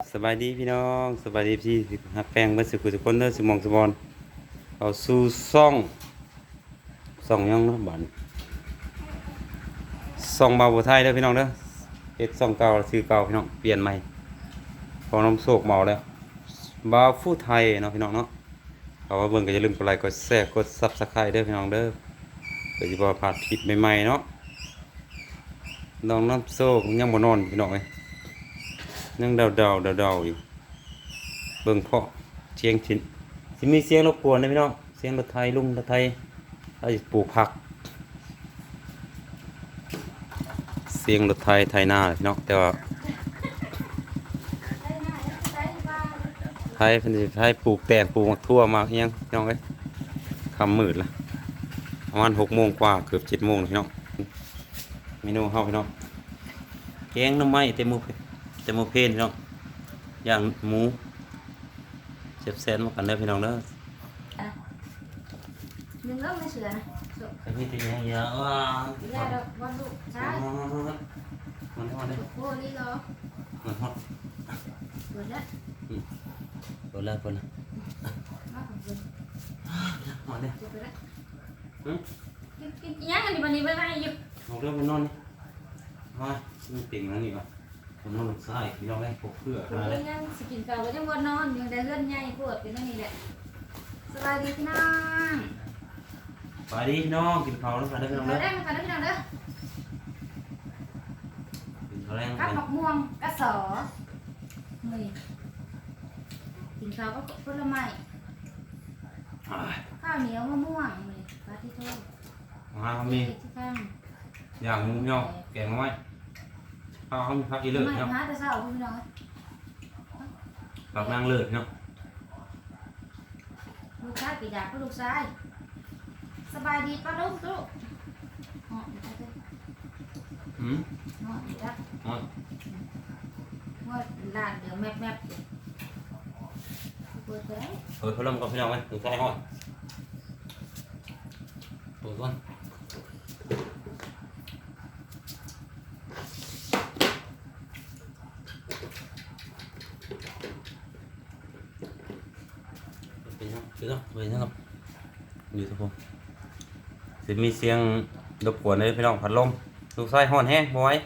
สบายดีพี่น้องสบายดีพี่ฮักแป้งเมื่อสุขุทุกคนเด้อสมองสมบอนเอาสู่ซ่องซ่องยังเนาะบ้านซ่องบาบัวไทยเด้อพี่น้องเด้อเฮ็ดซ่องเก่าชื่อเก่าพี่น้องเปลี่ยนใหม่พอน้ำโศกเมาแล้วบาฟูไทยเนาะพี่น้องเนาะเอาว่าเบิ่งก็อย่าลืมกดไลค์กดแชร์กด Subscribe เด้อพี่น้องเด้อเพื่อสิบ่พลาดคลิปใหม่ๆเนาะน้องน้ำโศกยังบ่นอนพี่น้องเอ้ย ยังเดาเดาเดาเดาๆอยู่ เบิ่งเพาะเสียงชินสิมีเสียงรบกวนนะพี่น้อง เสียงรถไทยลุงรถไทยเราจะปลูกผัก เสียงรถไทยไทยหน้าเลยพี่น้องแต่ว่าไทยเป็นไทยปลูกแตงปลูกมักทั่วมากเอียงพี่น้องเอ้ยคำมืดละประมาณหกโมงกว่าเกือบเจ็ดโมงแล้วพี่น้องเมนูเฮาพี่น้องแกงน้ำไม้เต็มมือ จะมาเพลนพี่น้องย่างหมูเจ็บแซนมากันเด้อพี่น้องเด้อ nhưng lớp mới sửa này ไอ้พี่ตีอย่างเงี้ยว้า ra đâu con đụ มัน trái มันฮอดเลย cô đi rồi มันฮอด rồi đấy ปวดแล้วปวดแล้ว nó còn rồi ฮอดเลย rồi đấy Ừ. cái cái nhá thì mà đi với vai giúp เอาเรื่องไปนอนนี่มามันติ่งแล้วนี่ก่อน ผมนอนหลับซ้ายพี่น้องได้พกเพื่อมา rồi แล้ว nha sẽ chỉnh cầu với trong con non nhưng để gần nhai của cái này này sơ bài đi non ไปดิพี่น้องกินข้าวแล้วกันเด้อพี่น้อง ở เด้อ đây phải đấy nào nữa กินข้าวแรงกั cắt น mọc muông cắt sỏ mì chỉnh cầu có có là mày อ่าข้าวเหนียวมะม่วงมยปลาที่โทษมามีที่ข้างอย่างหมูพี่น้องแกงน้อ ยข้าวเขามีผักอีเลิศไม่พี่น้องหาแต่เช้าคุณน้อยผักนางเลิศพี่น้องลูกชายกี่อยากก็ลูกชายสบายดีป้าลูกลูกเหาะอยู่ไปเถอะอืมเหาะอยู่แล้วฮอดว่าลานเดี๋ยวแมบแมบอยู่เปิดไปได้เปิดพัดลมก่อนพี่น้องไหมดูใส่ห้อยเปิดก่อน เป็นยังเป็นยังเป็นยังครับอยู่ทุกคนจะมีเสียงรบกวนเลยพี่น้องพัดลมลูกไส้ห้อนแห้งบอย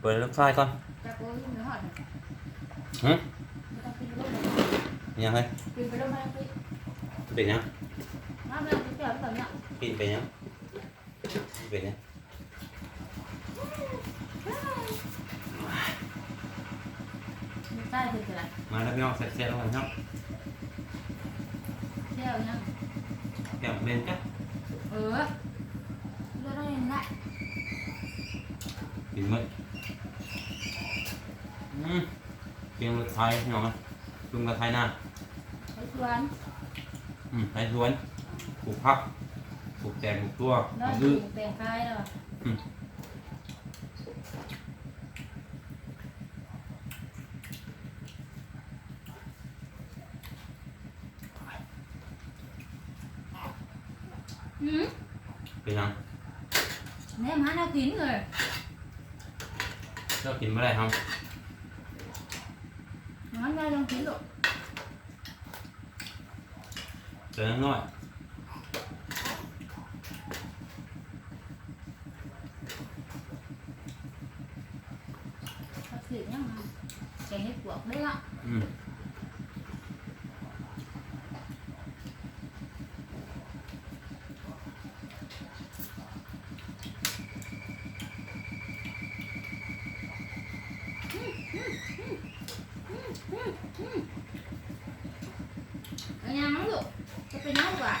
เปิดลูกไส้ก่อนจะโกยเนื้อหอดหึไม่ต้องกินลูกยังไงกินไปลูกไม่ต้องกินเป็นยังน้ำเลือดเปรี้ยวแบบเนี้ยกินเป็นยังเป็นยังลูกชายคืออะไรมาแล้วพี่น้องเสร็จเสร็จแล้วกันครับ เที่ยวยังแก้มเป็นจ้ะเออเลือดได้ยังไงกินมื้ออืมเพียงรถไทยพี่น้องนะลุงรถไทยหน้าไปชวนอืมไทยสวนปลูกผักปลูกแตงปลูกตัวนอนอื้อถูกแต่งกายแล้วอืม เป็นยังแม่มาน่ากินเลยเจ้ากินไม่ได้ครับน้ำแม่ลองกินลูก เจอน้อย ผักสียังไงแกงเห็ดปวกได้ละ อืม เอายังมั้งลูกจะไปน้องกว่า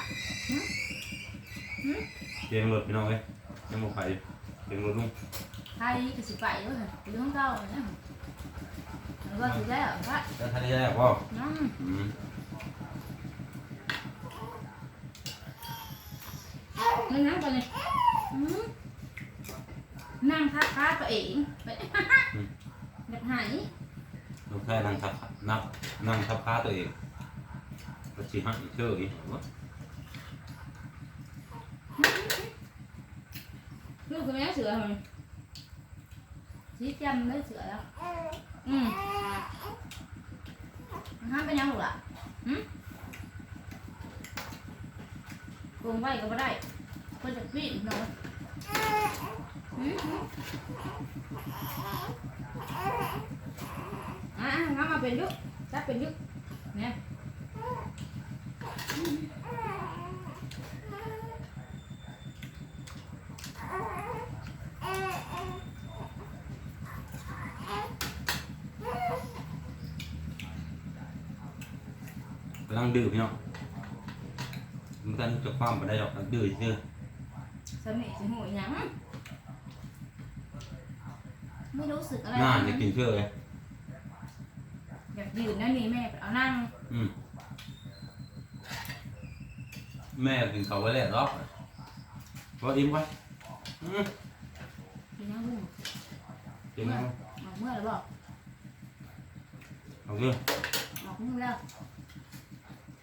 เพียงรถพี่น้องเอ้ยยังบ่ไปเพียงรถลุงไทยก็สิไปเว้ยไปเรื่องเก่าเนี่ยแล้วก็สิได้เหรอพระแล้วท่านได้แล้วพ่อน้องอืมนั่งนั่งไปเลยอืมนั่งทักขาตัวเองไปแบบไหนลูก แค่นั่งทับนับนั่งทับขาตัวเองก็สิหักอีกเชื่ออีกวะลูกคือแม่เสือมันชี้จำได้เสือแล้ว อืมห้ามเป็นยังหรอกล่ะหึโกงไว้ก็ไม่ได้เพื่อจะปีนเนาะหึหึ อะงั้นมาเป็นยุกจับเป็นยุกเนี่ยกำลังดื้อพี่น้องมันกันจะความไปได้หรอกดื้อซื่อสนิทสิหูหยังไม่รู้สึกอะไรหน้าทั้งจะนั้นกินเชื่อเลย อยากยืนนั่นนี่แม่เอานั่งอืมแม่กินเขาวไว้แล้วหรอกพออิ่มไว้อืมกินยังลุงกินแล้วออกเมื่อแล้วบอกเอาเรื่องออกเมื่อแล้ว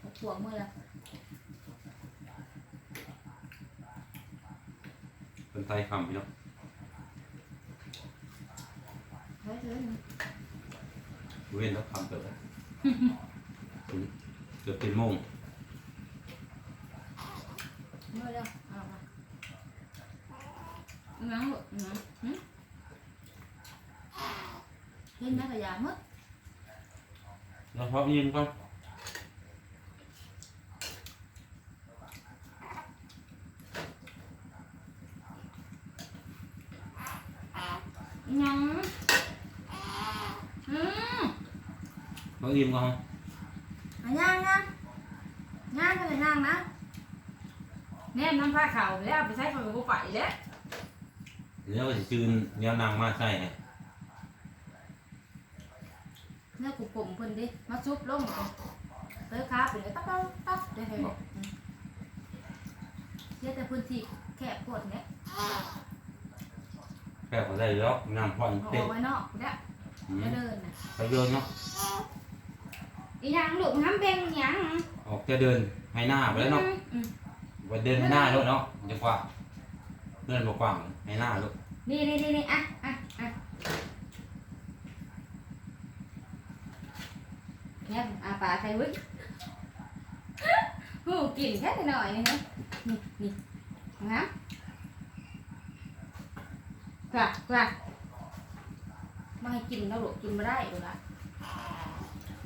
ออกปวกเมื่อแล้วเป็นไทยคำพี่น้องเฮ้ย เฮ้ยเว้นแล้วคำเกิดเกือบเป็นโมงเมื่อแล้วเอามานั่งลูกนั่งหึเห็นไหมขยะมึดแล้วพ ออิ่มก่อนยังอืมพออิ่มก่อนอะย่างย่างย่างก็เลยย่างนะแน่น้ำผ้าขาวแล้วเอาไปใช้คนกูไปแล้วแล้วก็จะชื่นเนี้ยนางมาใส่ให้เนี่ยกูผมเพิ่นดิมาซุบลงเตยขาเป็นตับตับตับเดี๋ยวให้บอกเสียแต่พื้นที่แคบโคตรเนี่ยแค่เขาได้แล้วน้ำพอนเอาเต็มไว้นอกแล้วอืม จะเดินน่ะไปเดินเนาะ อีหยังลูกน้ำเป็นหยังออกจะเดินให้หน้าไปแล้วเนาะอืมไปเดินให้หน้าด้วยเนาะจะกว่าเดินบ่กว้างให้หน้าลูกนี่นี่นี่นี่อะอะอะเนี่ยอาปลาใส่วิ่งหูกินแค่หน่อยนี่ฮะนี่นี่นะกลับกลับไม่ให้กินแล้วลูกกินไม่ได้ลูกละ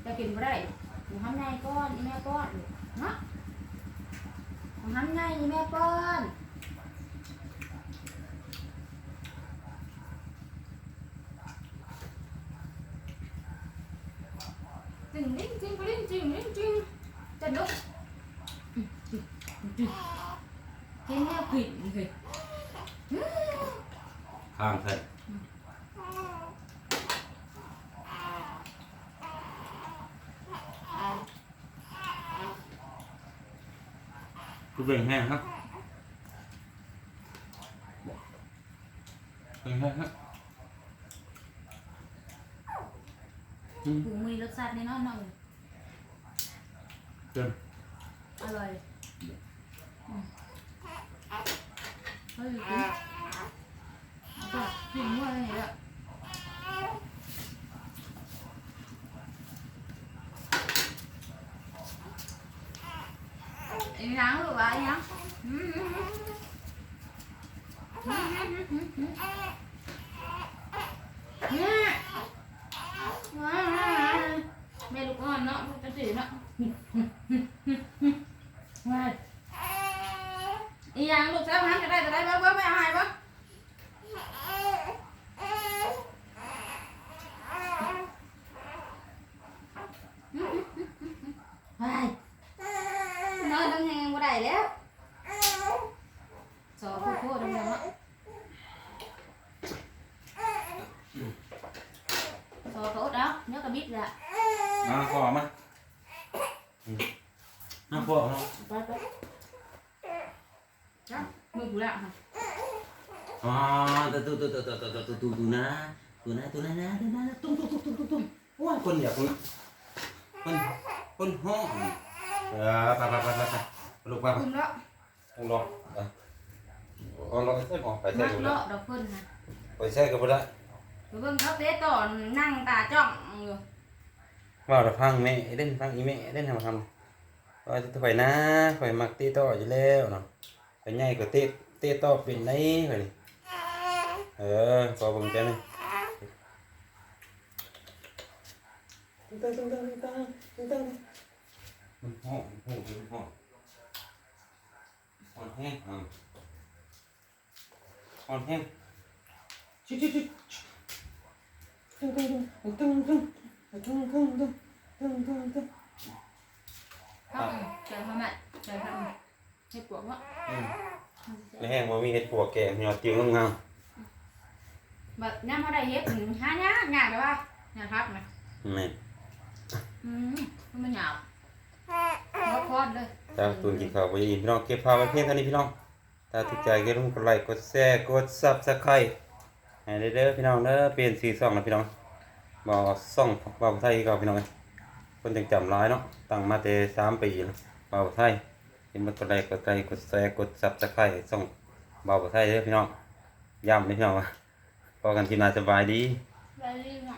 จะกินไ่ได้หนูทำไงก้อนอีแม่ก้อนเนาะหนูทำไงอีแม่ก้อนจริงจริงจริงจริงจริงจริงจะลุกเห็นแค่ผิดเลยข้างใส่ กูเบ่งแห้งครับเบ่งแห้งครับอืมหูมีรสชาติแน่นอนหน่อยเกินอร่อยอืมเฮ้ยกินเอาไปกินมั่วเลยเนี่ย Inang lu ba ya. Mẹ lúc con nó cái gì nó. Inang lu sao hắn cái đây cái đây เนื้อกระบิดแหละมาขอมาอืมมาขอมาไปไปจ้ะมือกูละค่ะอ๋อตัวตัวตัวตัวตัวตัวตัวตัวตัวนะตัวนะตัวนะนะตัวนะตุ้มตุ้มตุ้มตุ้มตุ้มโอ้ยคนอยากคนคนคนห้องเออไปไปไปไปไปลูกไปไปคุณเลาะต้องรอไปเอารอใส่หมอไปใส่มักกันได้เลาะดอกเพิ่นนะไปใส่กันบ่ได้ไป เบิ่งเขาเตะต่อนั่งตาจ้องอยู่ว่าเราพังแม่เล่นพังอีแม่เล่นทำทำว่าจะไปนะไปมักตีต่ออยู่แล้วเนาะไปใหญ่ก็ตีตีต่อเป็นไหนไปนี่เออพอเบิ่งแป๊บนึงตึ้งตึ้งตึ้งตึ้งตึ้งตึ้งมันห้องห้องห้องห้องแห้งอะห้องแห้งชิชิชิ ตึ้งตึ้งตึ้งตึ้งตึ้งตึ้งตึ้งตึ้งตึ้งตึ้งข้าวใจทำไมใจทำให้ปวดวะอืมแล้วแห้งบ่มีเห็ดปัวแก่หี่ยวติ้วงามแบบน้ำอะไรเฮ็ดหนึ่งห้าเนี้ยหยาบเลยว่าหยาบพักไหมๆแม่อืมมันหยาบพอดพอดเลยตามตูนกินข้าวบ่อิ่มพี่น้องเก็บภาพไว้เพียงเท่านี้พี่น้องถ้าถูกใจก็อย่าลืมกดไลค์กดแชร์กด Subscribe ให้ ด้เด้อพี่น้องเด้อเปลี่ยนสีส่องนะพี่น้องบ่ช่องบอกไทยก็พี่น้องคนจังจำร้ายเนาะตั้งมาแต่3ปีแล้วบอกไทยเห็นบ่กดไลค์กดไลค์กดแชร์กดซับสไครต์ส่องบอกไทยเด้อพี่น้องย้ำเลยพี่น้องว่าพอกันทีหน้าสบายดีสบายดีค่ะ